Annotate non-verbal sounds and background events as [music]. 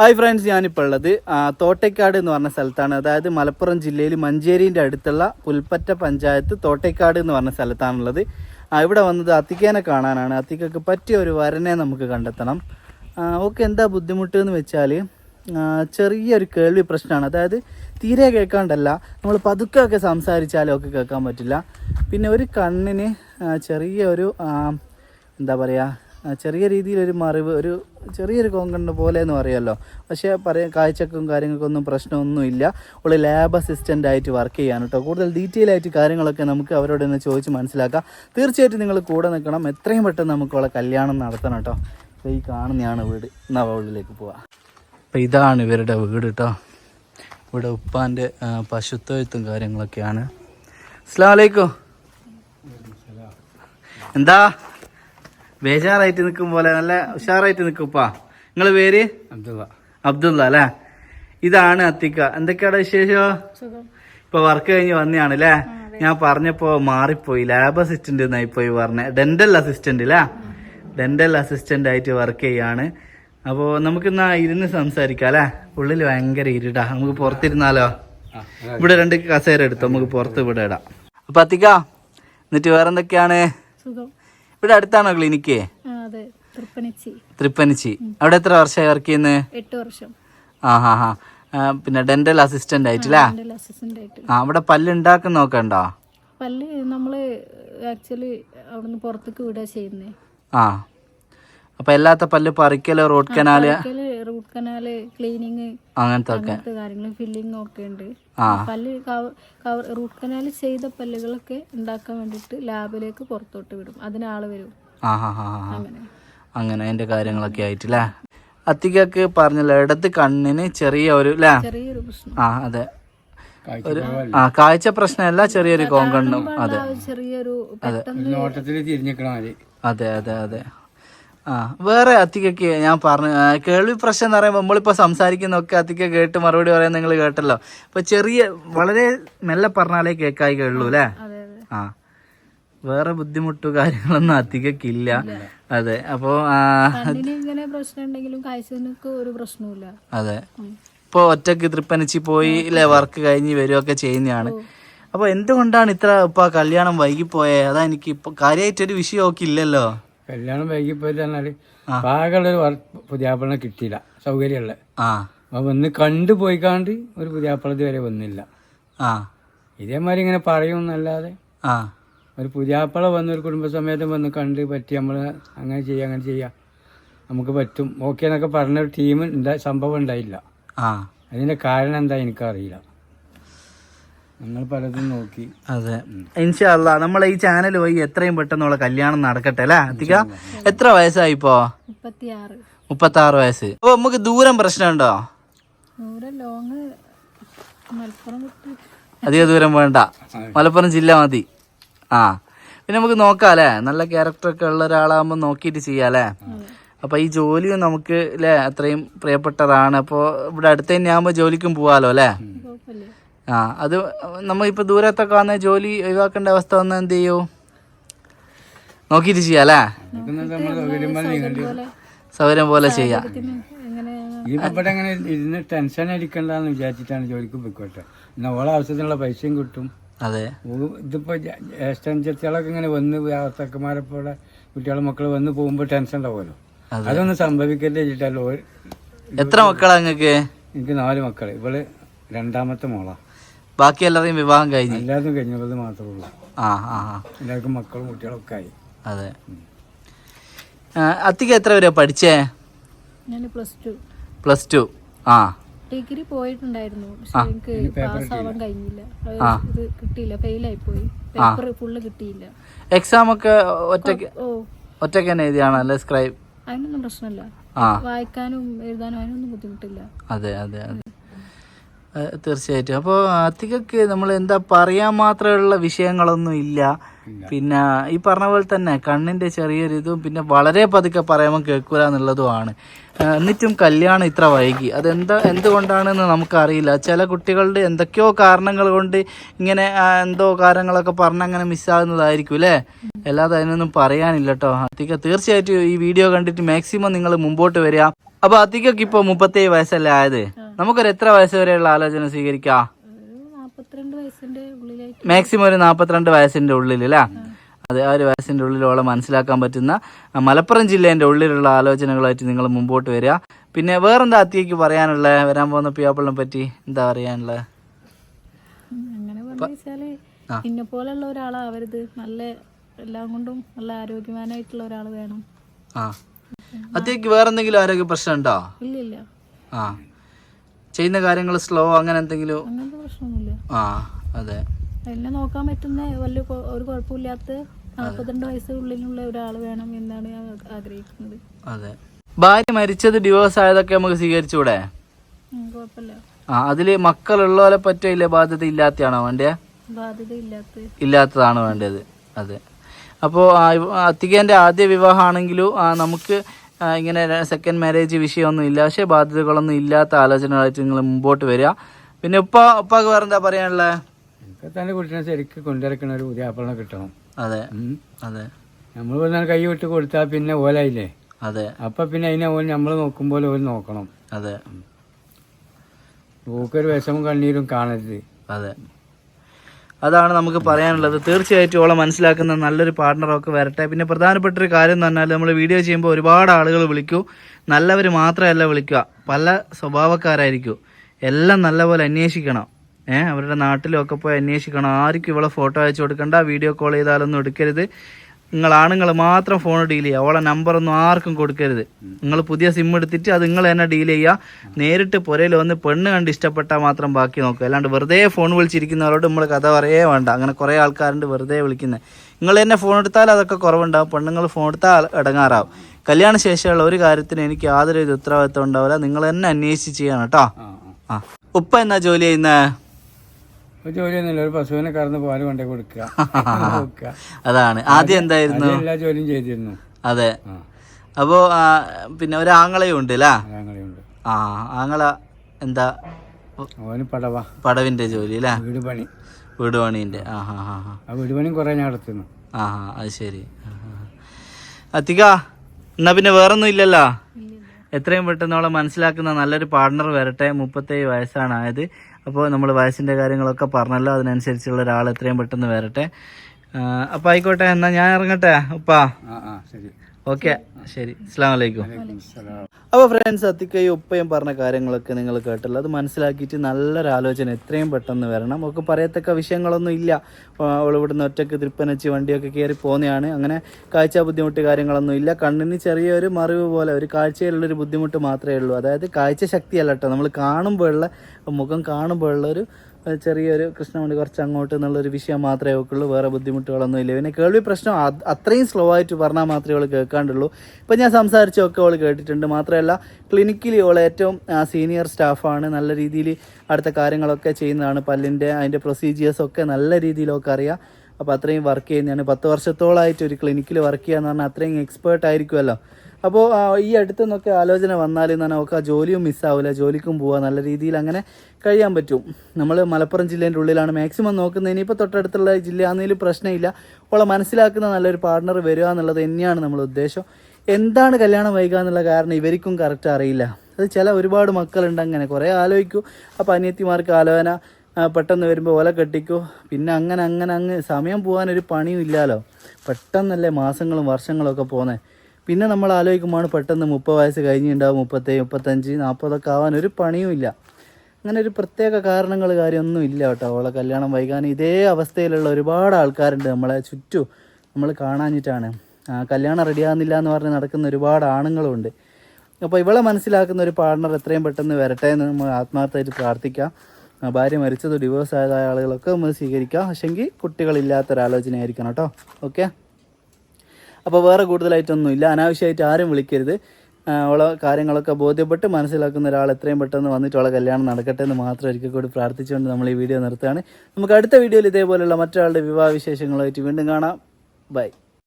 Hi friends ഞാനിപ്പോൾ ഉള്ളത് തോട്ടേക്കാട് എന്ന് പറഞ്ഞ സ്ഥലത്താണ്. അതായത് മലപ്പുറം ജില്ലയിൽ മഞ്ചേരിന്റെ അടുത്തുള്ള പുൽപ്പറ്റ പഞ്ചായത്ത് തോട്ടേക്കാട് എന്ന് പറഞ്ഞ സ്ഥലത്താണുള്ളത്. ഇവിടെ വന്നത് അത്തിക്കേനെ കാണാനാണ്. അത്തിക്കക്ക് പറ്റിയ ഒരു വരനെ നമുക്ക് കണ്ടെത്തണം. ഓക്കെ എന്താ ബുദ്ധിമുട്ട് എന്ന് വെച്ചാൽ ചെറിയൊരു കേൾവി പ്രശ്നമാണ് അതായത് തീരെ കേൾക്കാണ്ടല്ല നമ്മൾ പതുക്കെ ഒക്കെ സംസാരിച്ചാലും ഒക്കെ കേൾക്കാൻ പറ്റില്ല. പിന്നെ ഒരു കണ്ണിന് ചെറിയൊരു എന്താ പറയുക ചെറിയ രീതിയിലൊരു മറിവ് ഒരു ചെറിയൊരു കോങ്കണ്ണ പോലെ എന്ന് പറയുമല്ലോ. പക്ഷേ പറയാം കാഴ്ചക്കും കാര്യങ്ങൾക്കൊന്നും പ്രശ്നമൊന്നുമില്ല. ഉള്ള ലാബ് അസിസ്റ്റന്റ് ആയിട്ട് വർക്ക് ചെയ്യാൻ കേട്ടോ കൂടുതൽ ഡീറ്റെയിൽ ആയിട്ട് കാര്യങ്ങളൊക്കെ നമുക്ക് അവരോട് തന്നെ ചോദിച്ച് മനസ്സിലാക്കാം. തീർച്ചയായിട്ടും നിങ്ങൾ കൂടെ നിൽക്കണം. എത്രയും പെട്ടെന്ന് നമുക്കുള്ള കല്യാണം നടത്തണം കേട്ടോ ഈ കാണുന്നതാണ് വീട്. എന്നാ ഉള്ളിലേക്ക് പോവാം. അപ്പോൾ ഇതാണ് ഇവരുടെ വീട് കേട്ടോ ഇവിടെ ഉപ്പാന്റെ പശുത്വത്തും കാര്യങ്ങളൊക്കെയാണ്. അസ്സാം വലൈക്കും എന്താ? ബേജാറായിട്ട് നിൽക്കും പോലെ നല്ല ഉഷാറായിട്ട് നിൽക്കുപ്പാ നിങ്ങളെ പേര്? അബ്ദുള്ള. അബ്ദുള്ള അല്ലേ? ഇതാണ് അത്തിക്ക. എന്തൊക്കെയാണ് വിശേഷം? ഇപ്പൊ വർക്ക് കഴിഞ്ഞ് വന്നെയാണ് അല്ലേ ഞാൻ പറഞ്ഞപ്പോ മാറിപ്പോയി. ലാബ് അസിസ്റ്റന്റ് എന്നായി പോയി പറഞ്ഞ. ഡെന്റൽ അസിസ്റ്റന്റ് അല്ലേ ഡെന്റൽ അസിസ്റ്റന്റ് ആയിട്ട് വർക്ക് ചെയ്യാണ്. അപ്പോ നമുക്ക് എന്നാ ഇരുന്ന് സംസാരിക്കാം അല്ലേ? ഉള്ളിൽ ഭയങ്കര ഇരുടാ. നമുക്ക് പുറത്തിരുന്നാലോ? ഇവിടെ രണ്ട് കസേര എടുത്തു. നമുക്ക് പുറത്ത് ഇവിടെ ഇടാം. അപ്പൊ അത്തിക്ക എന്നിട്ട് വേറെന്തൊക്കെയാണ്? സുഖം. ഇവിടെ അടുത്താണോ ക്ലിനിക്ക്? അതെ. തൃപ്പനച്ചി. അവിടെ എത്ര വർഷമായി വർക്ക് ചെയ്യുന്നത് എട്ട് വർഷം. ആ ഹാ ഹാ. പിന്നെ ഡെന്റൽ അസിസ്റ്റന്റ് ആയിട്ടില്ലേ? ആ അവിടെ പല്ല് ഉണ്ടാക്കുന്ന നോക്കണ്ടോ പല്ല് നമ്മൾ ആക്ച്വലി അവിടുന്ന് പുറത്തേക്ക് വിടാ ചെയ്യുന്നേ. ആ. അപ്പൊ എല്ലാത്ത പല്ല് പറിക്കൽ root canal root canal cleaning അങ്ങനത്തെ ഒക്കെ. കാര്യങ്ങൾ ഫില്ലിംഗ് ഒക്കെ ഉണ്ട്. പല്ല് റൂട്ട് കനാല് ചെയ്ത പല്ലുകളൊക്കെ ഉണ്ടാക്കാൻ വേണ്ടിട്ട് ലാബിലേക്ക് പുറത്തോട്ട് വിടും. അതിന് ആൾ വരും. അങ്ങനെ. അതിന്റെ കാര്യങ്ങളൊക്കെ ആയിട്ടില്ലേ? അത്തികക്ക് പറഞ്ഞല്ലോ ഇടത്ത് കണ്ണിന് ചെറിയ ഒരു അല്ലേ ചെറിയൊരു പ്രശ്നം. ആ അതെ. ഒരു ആ കാഴ്ച പ്രശ്നമല്ല ചെറിയൊരു കോങ്കണ്ണും. അതെ. ചെറിയൊരു അതെ അതെ അതെ. ആ. വേറെ അത്തിക്കൊക്കെ ഞാൻ പറഞ്ഞു കേൾവി പ്രശ്നം എന്ന് പറയുമ്പോൾ നമ്മളിപ്പോൾ സംസാരിക്കുന്നൊക്കെ അത്തിക്ക കേട്ട് മറുപടി പറയാൻ നിങ്ങൾ കേട്ടല്ലോ. ഇപ്പൊ ചെറിയ വളരെ മെല്ലെ പറഞ്ഞാലേ കേൾക്കായി കേളൂ അല്ലേ? ആ വേറെ ബുദ്ധിമുട്ടോ കാര്യങ്ങളൊന്നും അത്തിക്കില്ല അതെ കണ്ണിന് ഇങ്ങനെ പ്രശ്നം ഉണ്ടെങ്കിലും കാഴ്ചക്ക് ഒരു അതെ. ഇപ്പൊ ഒറ്റയ്ക്ക് തൃപ്പനിച്ച് പോയി അല്ലെ വർക്ക് കഴിഞ്ഞ് വരികയൊക്കെ ചെയ്യുന്നതാണ്. അപ്പൊ എന്തുകൊണ്ടാണ് ഇത്ര ഇപ്പൊ കല്യാണം വൈകിപ്പോയെ? അതാ എനിക്ക് ഇപ്പൊ കാര്യമായിട്ടൊരു വിഷയമൊക്കെ ഇല്ലല്ലോ. കല്യാണം വൈകിപ്പോയി പറഞ്ഞാൽ പാകമുള്ള ഒരു പുതിയാപ്പിളിനെ കിട്ടിയില്ല സൗകര്യമുള്ള. അപ്പൊ വന്ന് കണ്ടു പോയിക്കാണ്ട് ഒരു പുതിയാപ്പിളത് വരെ വന്നില്ല. ആ. ഇതേമാതിരി ഇങ്ങനെ പറയുമെന്നല്ലാതെ ആ. ഒരു പുതിയാപ്പിള വന്ന് ഒരു കുടുംബസമേതം വന്ന് കണ്ട് പറ്റി നമ്മൾ അങ്ങനെ ചെയ്യാം അങ്ങനെ ചെയ്യാം നമുക്ക് പറ്റും. ഓക്കെ എന്നൊക്കെ പറഞ്ഞ ഒരു ടീം സംഭവം ഉണ്ടായില്ല. ആ. അതിന്റെ കാരണം എന്താ എനിക്കറിയില്ല. ഞങ്ങൾ പലതും നോക്കി. അതെ. ഇൻഷാല്ല നമ്മളെ ഈ ചാനൽ വഴി എത്രയും പെട്ടെന്നുള്ള കല്യാണം നടക്കട്ടെ അല്ലേ അധിക? എത്ര വയസ്സായി ഇപ്പോ മുപ്പത്തി ആറ് വയസ്സ്. അപ്പൊ നമുക്ക് ദൂരം പ്രശ്നമുണ്ടോ? ദൂരെ ലോങ് മലപ്പുറം വിട്ട് അധിക ദൂരം വേണ്ട. മലപ്പുറം ജില്ല മതി. ആ. പിന്നെ നമുക്ക് നോക്കാം അല്ലേ നല്ല ക്യാരക്ടറൊക്കെ ഉള്ള ഒരാളാകുമ്പോൾ നോക്കിയിട്ട് ചെയ്യാം അല്ലേ? അപ്പൊ ഈ ജോലിയും നമുക്ക് അല്ലേ അത്രയും പ്രിയപ്പെട്ടതാണ്. അപ്പോൾ ഇവിടെ അടുത്ത് തന്നെ ആകുമ്പോൾ ജോലിക്കും പോവാലോ അല്ലേ? ആ അത് നമ്മൾ ഇപ്പൊ ദൂരത്തൊക്കെ വന്ന ജോലി ഒഴിവാക്കേണ്ട അവസ്ഥ വന്നാൽ എന്ത് ചെയ്യൂ? നോക്കിയിട്ട് ചെയ്യാം അല്ലേ? നമ്മൾ സൗകര്യം പോലെ ചെയ്യാം. ഈ ഇവിടെ അങ്ങനെ ഇരുന്ന് ടെൻഷൻ അടിക്കണ്ടെന്ന് വിചാരിച്ചിട്ടാണ് ജോലിക്ക് പോയിക്കോട്ടെ. എന്നാൽ ഓളെ ആവശ്യത്തിനുള്ള പൈസയും കിട്ടും. അതെ. ഓ- ഇതിപ്പോ ജ്യേഷ്ഠൻചത്തികളൊക്കെ ഇങ്ങനെ വന്ന് ഭർത്താക്കന്മാരെ പോലെ കുട്ടികളെ മക്കൾ വന്ന് പോകുമ്പോൾ ടെൻഷൻ ഉണ്ടാവുമല്ലോ. അതൊന്നും സംഭവിക്കല്ലേ വെച്ചിട്ടല്ലോ എത്ര മക്കളാ നിങ്ങൾക്ക് എനിക്ക് നാല് മക്കൾ. ഇവൾ രണ്ടാമത്തെ മോളാ. ബാക്കി എല്ലാവരെയും വിവാഹം കഴിഞ്ഞു. എല്ലാവരും കഴിഞ്ഞത് മാത്രമേ ഉള്ളൂ. ആ ആ ആ. എല്ലാവർക്കും മക്കളും കുട്ടികളൊക്കെ ആയി. അതെ. അത്തിക്ക് എത്ര വരെ പഠിച്ചേ? ഞാൻ പ്ലസ് ടു. Plus two. ആ. ഡിഗ്രി പോയിട്ടുണ്ടായിരുന്നു. പക്ഷെ എനിക്ക് പാസ് ആവാൻ കഴിഞ്ഞില്ല. അത് ഇത് കിട്ടിയില്ല. ഫെയിലായി പോയി. പേപ്പർ ഫുള്ള് കിട്ടിയില്ല. എക്സാം ഒക്കെ ഒറ്റയ്ക്ക് ഒറ്റയ്ക്ക് ഒറ്റയ്ക്ക് തന്നെ എഴുതിയാണോ? അല്ലെ സ്ക്രൈബ് അതിനൊന്നും പ്രശ്നമില്ല. ആ. വായിക്കാനും എഴുതാനും അതിനൊന്നും ബുദ്ധിമുട്ടില്ല. അതെ അതെ അതെ. തീർച്ചയായിട്ടും. അപ്പോൾ അത്തികക്ക് നമ്മൾ എന്താ പറയാൻ മാത്രമുള്ള വിഷയങ്ങളൊന്നും ഇല്ല. പിന്നെ ഈ പറഞ്ഞ പോലെ തന്നെ കണ്ണിന്റെ ചെറിയൊരു ഇതും പിന്നെ വളരെ പതുക്കെ പറയുമ്പോൾ കേൾക്കൂല എന്നുള്ളതുമാണ്. എന്നിട്ടും കല്യാണം ഇത്ര വൈകി. അതെന്താ എന്തുകൊണ്ടാണെന്ന് നമുക്കറിയില്ല. ചില കുട്ടികളുടെ എന്തൊക്കെയോ കാരണങ്ങൾ കൊണ്ട് ഇങ്ങനെ എന്തോ കാര്യങ്ങളൊക്കെ പറഞ്ഞ് അങ്ങനെ മിസ്സാകുന്നതായിരിക്കും അല്ലേ? അല്ലാതെ അതിനൊന്നും പറയാനില്ല കേട്ടോ അധികം തീർച്ചയായിട്ടും ഈ വീഡിയോ കണ്ടിട്ട് മാക്സിമം നിങ്ങൾ മുമ്പോട്ട് വരിക. അപ്പോൾ അത്തിക്കൊക്കെ ഇപ്പൊ മുപ്പത്തേഴ് വയസ്സല്ലേ ആയത്? നമുക്കൊരു എത്ര വയസ്സ് വരെയുള്ള ആലോചന സ്വീകരിക്കാം? മാക്സിമം ഒരു നാൽപ്പത്തിരണ്ട് വയസ്സിന്റെ ഉള്ളിൽ അല്ലേ അതെ ആ ഒരു വയസ്സിന്റെ ഉള്ളിലോളം മനസ്സിലാക്കാൻ പറ്റുന്ന മലപ്പുറം ജില്ലേന്റെ ഉള്ളിലുള്ള ആലോചനകളായിട്ട് നിങ്ങൾ മുമ്പോട്ട് വരിക. പിന്നെ വേറെന്താ അത്തിയേക്ക് പറയാനുള്ളത് വരാൻ പോകുന്ന പിയാപ്പിളിനെ പറ്റി എന്താ പറയാനുള്ളത് ഇന്നെ പോലെയുള്ള ഒരാളാവരുത് നല്ല എല്ലാം കൊണ്ടും നല്ല ആരോഗ്യവാനായിട്ടുള്ള ഒരാൾ വേണം. ആ. അത്തിയേക്ക് വേറെന്തെങ്കിലും ആരോഗ്യ പ്രശ്നം ഉണ്ടോ ഇല്ല ആ. ചെയ്യുന്ന കാര്യങ്ങൾ സ്ലോ അങ്ങനെ എന്തെങ്കിലും? അങ്ങനത്തെ പ്രശ്നമൊന്നുമില്ല. ആ അതെ. എന്നെ നോക്കാൻ പറ്റുന്ന വലിയ കൊ- ഒരു കുഴപ്പമില്ലാത്ത നാൽപ്പത്തിരണ്ട് വയസ്സുള്ളിലുള്ള ഒരാൾ വേണം എന്നാണ് ഞാൻ ആഗ്രഹിക്കുന്നത്. അതെ. ഭാര്യ മരിച്ചത് ഡിവോഴ്സ് ആയതൊക്കെ നമുക്ക് സ്വീകരിച്ചൂടെ ഉം, കുഴപ്പമില്ല. ആ അതിൽ മക്കളുള്ളവരെ പറ്റില്ല ബാധ്യത ഇല്ലാത്തയാണോ വേണ്ടേ? ബാധ്യത ഇല്ലാത്ത ഇല്ലാത്തതാണ് വേണ്ടത്. അതെ. അപ്പോ അത്തികേന്റെ ആദ്യ വിവാഹമാണെങ്കിലും ആ, നമുക്ക് ഇങ്ങനെ സെക്കൻഡ് മാരേജ് വിഷയമൊന്നും ഇല്ല. പക്ഷേ ബാധ്യതകളൊന്നും ഇല്ലാത്ത ആലോചനകളായിട്ട് നിങ്ങൾ മുമ്പോട്ട് വരിക പിന്നെ ഉപ്പ ഉപ്പാക്ക് വേറെ എന്താ പറയാനുള്ളത് തന്നെ കുട്ടീനെ ശരിക്ക് കൊണ്ടിറക്കണ ഒരു പുതിയാപ്പിളിനെ കിട്ടണം. അതെ. അതെ. നമ്മൾ വന്നാൽ കൈ വിട്ട് കൊടുത്താൽ പിന്നെ ഓലായില്ലേ? അതെ. അപ്പൊ പിന്നെ അതിനെ ഓൻ നമ്മൾ നോക്കുമ്പോൾ ഓൻ നോക്കണം. അതെ. ഓക്കൊരു വിഷമം കണ്ണീരും കാണരുത്. അതെ. അതാണ് നമുക്ക് പറയാനുള്ളത്. തീർച്ചയായിട്ടും ഓളെ മനസ്സിലാക്കുന്ന നല്ലൊരു പാർട്ണറൊക്കെ വരട്ടെ. പിന്നെ പ്രധാനപ്പെട്ട ഒരു കാര്യം എന്ന് പറഞ്ഞാൽ നമ്മൾ വീഡിയോ ചെയ്യുമ്പോൾ ഒരുപാട് ആളുകൾ വിളിക്കൂ. നല്ലവർ മാത്രമല്ല വിളിക്കുക. പല സ്വഭാവക്കാരായിരിക്കും. എല്ലാം നല്ലപോലെ അന്വേഷിക്കണം. ഏഹ് അവരുടെ നാട്ടിലൊക്കെ പോയി അന്വേഷിക്കണം. ആർക്കും ഇവളെ ഫോട്ടോ അയച്ചു കൊടുക്കണ്ട. വീഡിയോ കോൾ ചെയ്താലൊന്നും എടുക്കരുത്. നിങ്ങൾ ആണുങ്ങൾ മാത്രം ഫോൺ ഡീൽ ചെയ്യുക. അവളെ നമ്പറൊന്നും ആർക്കും കൊടുക്കരുത്. നിങ്ങൾ പുതിയ സിം എടുത്തിട്ട് അത് നിങ്ങൾ തന്നെ ഡീൽ ചെയ്യുക. നേരിട്ട് പുരയിൽ വന്ന് പെണ്ണ് കണ്ട് ഇഷ്ടപ്പെട്ടാൽ മാത്രം ബാക്കി നോക്കുക. അല്ലാണ്ട് വെറുതെ ഫോൺ വിളിച്ചിരിക്കുന്നവരോട് നമ്മൾ കഥ പറയേ വേണ്ട. അങ്ങനെ കുറേ ആൾക്കാരുണ്ട് വെറുതെ വിളിക്കുന്നത് നിങ്ങൾ തന്നെ ഫോൺ എടുത്താൽ അതൊക്കെ കുറവുണ്ടാവും. പെണ്ണുങ്ങൾ ഫോൺ എടുത്താൽ ഇടങ്ങാറാവും. കല്യാണ ശേഷമുള്ള ഒരു കാര്യത്തിന് എനിക്ക് യാതൊരു ഉത്തരവാദിത്വം ഉണ്ടാവില്ല. നിങ്ങൾ തന്നെ അന്വേഷിച്ച് ചെയ്യണം കേട്ടോ. ആ ഉപ്പ എന്നാ ജോലി ചെയ്യുന്നത് ഒരു ജോലിയൊന്നുമില്ല. ഒരു പശുവിനെ കറന്ന് പാൽ കൊണ്ടേ കൊടുക്കുക. [laughs] അതാണ്. ആദ്യം എന്തായിരുന്നു? എല്ലാ ജോലിയും ചെയ്തിരുന്നു. അതെ. അപ്പോ പിന്നെ ഒരു ആങ്ങളയും ഉണ്ട് അല്ലേ ആ ആങ്ങള എന്താ? ഓന് പടവ. പടവിന്റെ ജോലി അല്ലേ വീട് പണി വീട് പണിന്റെ ആ ഹാ ഹാ ഹാ ആ വീട് പണിയും കുറെ ഞാൻ നടത്തുന്നു. ആ അത് ശരി. അത്തിക എന്നാ പിന്നെ വേറൊന്നും ഇല്ലല്ലോ? എത്രയും പെട്ടെന്ന് അവളെ മനസ്സിലാക്കുന്ന നല്ലൊരു പാർട്ണർ വരട്ടെ. മുപ്പത്തേഴ് വയസ്സാണ് ആയത്. അപ്പോൾ നമ്മൾ വയസ്സിന്റെ കാര്യങ്ങളൊക്കെ പറഞ്ഞല്ലോ അതിനനുസരിച്ചുള്ള ഒരാൾ എത്രയും പെട്ടെന്ന് വരട്ടെ. അപ്പോൾ ആയിക്കോട്ടെ എന്നാൽ ഞാൻ ഇറങ്ങട്ടെ ഉപ്പാ? ആ ആ ശരി. ഓക്കെ. ശരി. അസ്സാം വലൈക്കും. അപ്പോൾ ഫ്രണ്ട്സ് അത്തിക്കൈ ഉപ്പയും പറഞ്ഞ കാര്യങ്ങളൊക്കെ നിങ്ങൾ കേട്ടല്ലോ. അത് മനസ്സിലാക്കിയിട്ട് നല്ലൊരു ആലോചന എത്രയും പെട്ടെന്ന് വരണം. ഒക്കെ പറയത്തക്ക വിഷയങ്ങളൊന്നും ഇല്ല. അവൾ ഇവിടുന്ന് ഒറ്റയ്ക്ക് തൃപ്പനച്ച് വണ്ടിയൊക്കെ കയറി പോകുന്നതാണ് അങ്ങനെ കാഴ്ച ബുദ്ധിമുട്ട് കാര്യങ്ങളൊന്നും ഇല്ല. കണ്ണിന് ചെറിയൊരു മറിവ് പോലെ ഒരു കാഴ്ചയിലുള്ളൊരു ബുദ്ധിമുട്ട് മാത്രമേ ഉള്ളൂ. അതായത് കാഴ്ച ശക്തിയല്ല കേട്ടോ. നമ്മൾ കാണുമ്പോഴുള്ള മുഖം കാണുമ്പോഴുള്ള ഒരു ഒരു ചെറിയൊരു കൃഷ്ണമണി കുറച്ച് അങ്ങോട്ട് എന്നുള്ളൊരു വിഷയം മാത്രമേ അവൾക്കുള്ളൂ വേറെ ബുദ്ധിമുട്ടുകളൊന്നും ഇല്ല പിന്നെ കേൾവി പ്രശ്നം അത് അത്രയും സ്ലോ ആയിട്ട് പറഞ്ഞാൽ മാത്രമേ അവൾ കേൾക്കാണ്ടുള്ളൂ. ഇപ്പം ഞാൻ സംസാരിച്ചൊക്കെ അവൾ കേട്ടിട്ടുണ്ട്. മാത്രമല്ല ക്ലിനിക്കിൽ അവൾ ഏറ്റവും സീനിയർ സ്റ്റാഫാണ് നല്ല രീതിയിൽ അടുത്ത കാര്യങ്ങളൊക്കെ ചെയ്യുന്നതാണ്. പല്ലിന്റെ അതിന്റെ പ്രൊസീജിയേഴ്സൊക്കെ നല്ല രീതിയിലൊക്കെ അറിയാം. അപ്പോൾ അത്രയും വർക്ക് ചെയ്യുന്നതാണ്. പത്ത് വർഷത്തോളമായിട്ട് ഒരു ക്ലിനിക്കിൽ വർക്ക് ചെയ്യുക എന്ന് പറഞ്ഞാൽ അത്രയും എക്സ്പേർട്ട് ആയിരിക്കുമല്ലോ അപ്പോൾ ഈ അടുത്തു നിന്നൊക്കെ ആലോചന വന്നാൽ തന്നെ നമുക്ക് ആ ജോലിയും മിസ്സാവില്ല. ജോലിക്കും പോവാം. നല്ല രീതിയിൽ അങ്ങനെ കഴിയാൻ പറ്റും. നമ്മൾ മലപ്പുറം ജില്ലേന്റെ ഉള്ളിലാണ്. മാക്സിമം നോക്കുന്നത് ഇനിയിപ്പോൾ തൊട്ടടുത്തുള്ള ജില്ലയാണെങ്കിലും പ്രശ്നമില്ല. അവളെ മനസ്സിലാക്കുന്ന നല്ലൊരു പാർട്ണർ വരിക എന്നുള്ളത് തന്നെയാണ് നമ്മൾ ഉദ്ദേശം. എന്താണ് കല്യാണം വൈകുക എന്നുള്ള കാരണം ഇവർക്കും കറക്റ്റ് അറിയില്ല. അത് ചില ഒരുപാട് മക്കളുണ്ട് അങ്ങനെ. കുറേ ആലോചിക്കൂ. അപ്പോൾ അനിയത്തിമാർക്ക് ആലോചന പെട്ടെന്ന് വരുമ്പോൾ ഓല കെട്ടിക്കോ. പിന്നെ അങ്ങനെ അങ്ങനെ അങ്ങ് സമയം പോകാനൊരു പണിയും ഇല്ലല്ലോ പെട്ടെന്നല്ലേ മാസങ്ങളും വർഷങ്ങളും ഒക്കെ പോകുന്നത് പിന്നെ നമ്മൾ ആലോചിക്കുമ്പോൾ പെട്ടെന്ന് മുപ്പത് വയസ്സ് കഴിഞ്ഞിട്ടുണ്ടാവും മുപ്പത്തേ മുപ്പത്തഞ്ച് നാൽപ്പതൊക്കെ ആവാൻ ഒരു പണിയുമില്ല അങ്ങനെ ഒരു പ്രത്യേക കാരണങ്ങൾ കാര്യമൊന്നും ഇല്ല കേട്ടോ. അവളെ കല്യാണം വൈകാൻ ഇതേ അവസ്ഥയിലുള്ള ഒരുപാട് ആൾക്കാരുണ്ട് നമ്മളെ ചുറ്റും. നമ്മൾ കാണാഞ്ഞിട്ടാണ്. കല്യാണം റെഡിയാകുന്നില്ല എന്ന് പറഞ്ഞ് നടക്കുന്ന ഒരുപാട് ആണുങ്ങളുണ്ട്. അപ്പോൾ ഇവളെ മനസ്സിലാക്കുന്ന ഒരു പാർട്ണർ എത്രയും പെട്ടെന്ന് വരട്ടെ എന്ന് നമ്മൾ ആത്മാർത്ഥമായിട്ട് പ്രാർത്ഥിക്കാം. ഭാര്യ മരിച്ചത് ഡിവോഴ്സ് ആയതായ ആളുകളൊക്കെ നമ്മൾ സ്വീകരിക്കാം. പക്ഷെങ്കിൽ കുട്ടികളില്ലാത്തൊരാലോചനയായിരിക്കണം കേട്ടോ. ഓക്കെ അപ്പോൾ വേറെ കൂടുതലായിട്ടൊന്നും ഇല്ല അനാവശ്യമായിട്ട് ആരും വിളിക്കരുത്. ഉള്ള കാര്യങ്ങളൊക്കെ ബോധ്യപ്പെട്ട് മനസ്സിലാക്കുന്ന ഒരാൾ എത്രയും പെട്ടെന്ന് വന്നിട്ട് കല്യാണം നടക്കട്ടെ എന്ന് മാത്രം ഒരിക്കൽ കൂടി പ്രാർത്ഥിച്ചുകൊണ്ട് നമ്മൾ ഈ വീഡിയോ നിർത്തുകയാണ്. നമുക്ക് അടുത്ത വീഡിയോയിൽ ഇതേപോലെയുള്ള മറ്റൊരാളുടെ വിവാഹ വിശേഷങ്ങളായിട്ട് വീണ്ടും കാണാം. ബൈ.